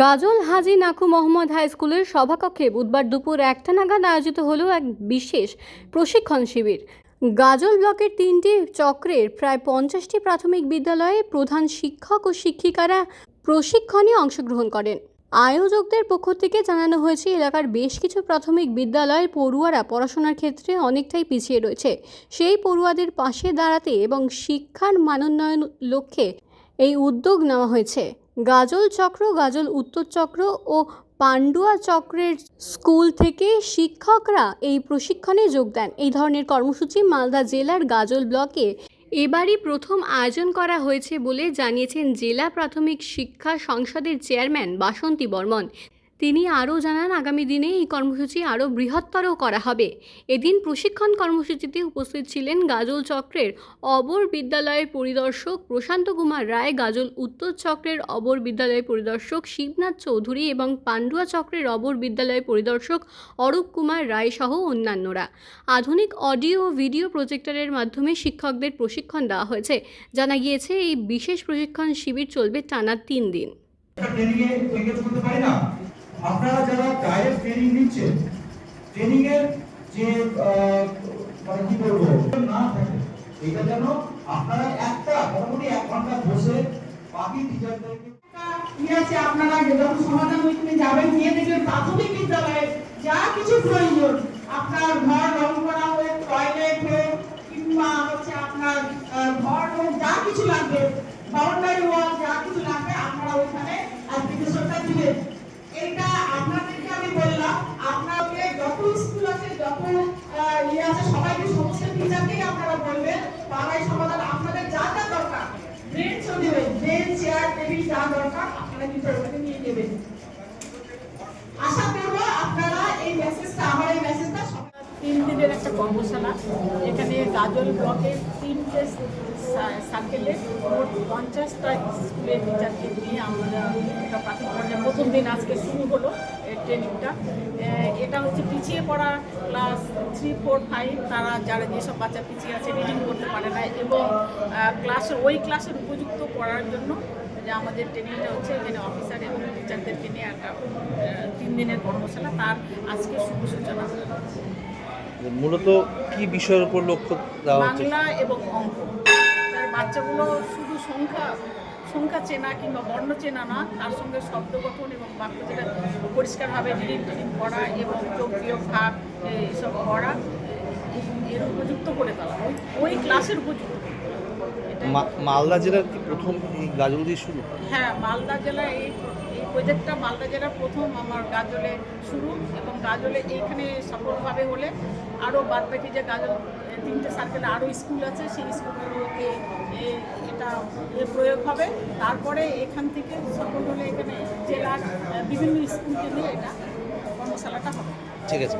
গাজল হাজি নাকু Mohammad high স্কুলের সভাকক্ষে বুধবার দুপুর একটা নাগাদ আয়োজিত হলো এক বিশেষ প্রশিক্ষণ শিবির। গাজল ব্লকের তিনটি চক্রের প্রায় পঞ্চাশটি প্রাথমিক বিদ্যালয়ে প্রধান শিক্ষক ও শিক্ষিকারা প্রশিক্ষণে অংশগ্রহণ করেন। আয়োজকদের পক্ষ থেকে জানানো হয়েছে, এলাকার বেশ কিছু প্রাথমিক বিদ্যালয়ের পড়ুয়ারা পড়াশোনার ক্ষেত্রে অনেকটাই পিছিয়ে রয়েছে। সেই পড়ুয়াদের পাশে দাঁড়াতে এবং শিক্ষার মানোন্নয়ন লক্ষ্যে এই উদ্যোগ নেওয়া হয়েছে। গাজল চক্র, গাজল উত্তর চক্র ও পান্ডুয়া চক্রের স্কুল থেকে শিক্ষকরা এই প্রশিক্ষণে যোগ দেন। এই ধরনের কর্মসূচি মালদা জেলার গাজল ব্লকে এবারই প্রথম আয়োজন করা হয়েছে বলে জানিয়েছেন জেলা প্রাথমিক শিক্ষা সংসদের চেয়ারম্যান বাসন্তী বর্মন। তিনি আরও জানান, আগামী দিনে এই কর্মসূচি আরও বৃহত্তর করা হবে। এদিন প্রশিক্ষণ কর্মসূচিতে উপস্থিত ছিলেন গাজল চক্রের অবর বিদ্যালয়ের পরিদর্শক প্রশান্ত কুমার রায়, গাজল উত্তর চক্রের অবর বিদ্যালয়ের পরিদর্শক শিবনাথ চৌধুরী এবং পান্ডুয়া চক্রের অবর বিদ্যালয়ের পরিদর্শক অরূপ কুমার রায় সহ অন্যান্যরা। আধুনিক অডিও ও ভিডিও প্রজেক্টরের মাধ্যমে শিক্ষকদের প্রশিক্ষণ দেওয়া হয়েছে। জানা গিয়েছে, এই বিশেষ প্রশিক্ষণ শিবির চলবে টানা তিন দিন। আপনারা যারা ডাইরেক্ট ট্রেনিং নিচ্ছেন ট্রেনিং এর যে মানে কি বলব, না থাকে, এটা যেন আপনারা একটা, মোটামুটি এক ঘণ্টা বসে বাকি টিচারদেরকে আছে আপনারা? যখন সমাধান ওইখানে যাবেন, গিয়ে দেখবেন প্রাথমিক বিদ্যালয়ে যা কিছু প্রয়োজন, আপনার ঘর রং করা হোক টয়লেট হোক, কিংবা হচ্ছে আপনার ঘর হোক, যা কিছু লাগবে বাউন্ডারি ওয়াল যা কিছু লাগবে, আপনারা ওইখানে অ্যাপ্লিকেশনটা দিবেন। তিন দিনের একটা কর্মশালা। এখানে গাজল ব্লকের তিনটে সার্কেলে মোট পঞ্চাশটা স্কুলের টিচারকে নিয়ে আমরা প্রথম দিন আজকে শুরু হলো ট্রেনিংটা এটা হচ্ছে পিছিয়ে পড়া ক্লাস থ্রি ফোর ফাইভ তারা যারা যেসব বাচ্চা পিছিয়ে আছে রিডিং করতে পারে না। এবং ক্লাসের ওই ক্লাসের উপযুক্ত করার জন্য যে আমাদের ট্রেনিংটা হচ্ছে এখানে অফিসার এবং টিচারদেরকে নিয়ে একটা তিন দিনের কর্মশালা তার আজকে শুভ সূচনা। মূলত কি বিষয়ের উপর লক্ষ্য দেওয়া বাংলা এবং অঙ্ক। তার বাচ্চাগুলো শুধু সংখ্যা সংখ্যা চেনা কিংবা বর্ণ চেনা না তার সঙ্গে শব্দ গঠন এবং বাক্য যেটা পরিষ্কারভাবে রিডিং টিডিং করা এবং বিয়োগ ভাগ এসব করা এর উপযুক্ত করে তোলা। ওই ক্লাসের উপযুক্ত। মালদা জেলার কি প্রথম এই গাজল দিয়ে শুরু হ্যাঁ? মালদা জেলায় এই এই প্রজেক্টটা মালদা জেলার প্রথম আমার গাজলে শুরু এবং গাজলে এইখানে সফলভাবে হলে আরও বাদ বাকি যে গাজল তিনটে সার্কেলে আরও স্কুল আছে সেই স্কুলগুলোকে এটা প্রয়োগ হবে। তারপরে এখান থেকে সফল হলে এখানে জেলার বিভিন্ন স্কুলকে নিয়ে এটা কর্মশালাটা হবে। ঠিক আছে।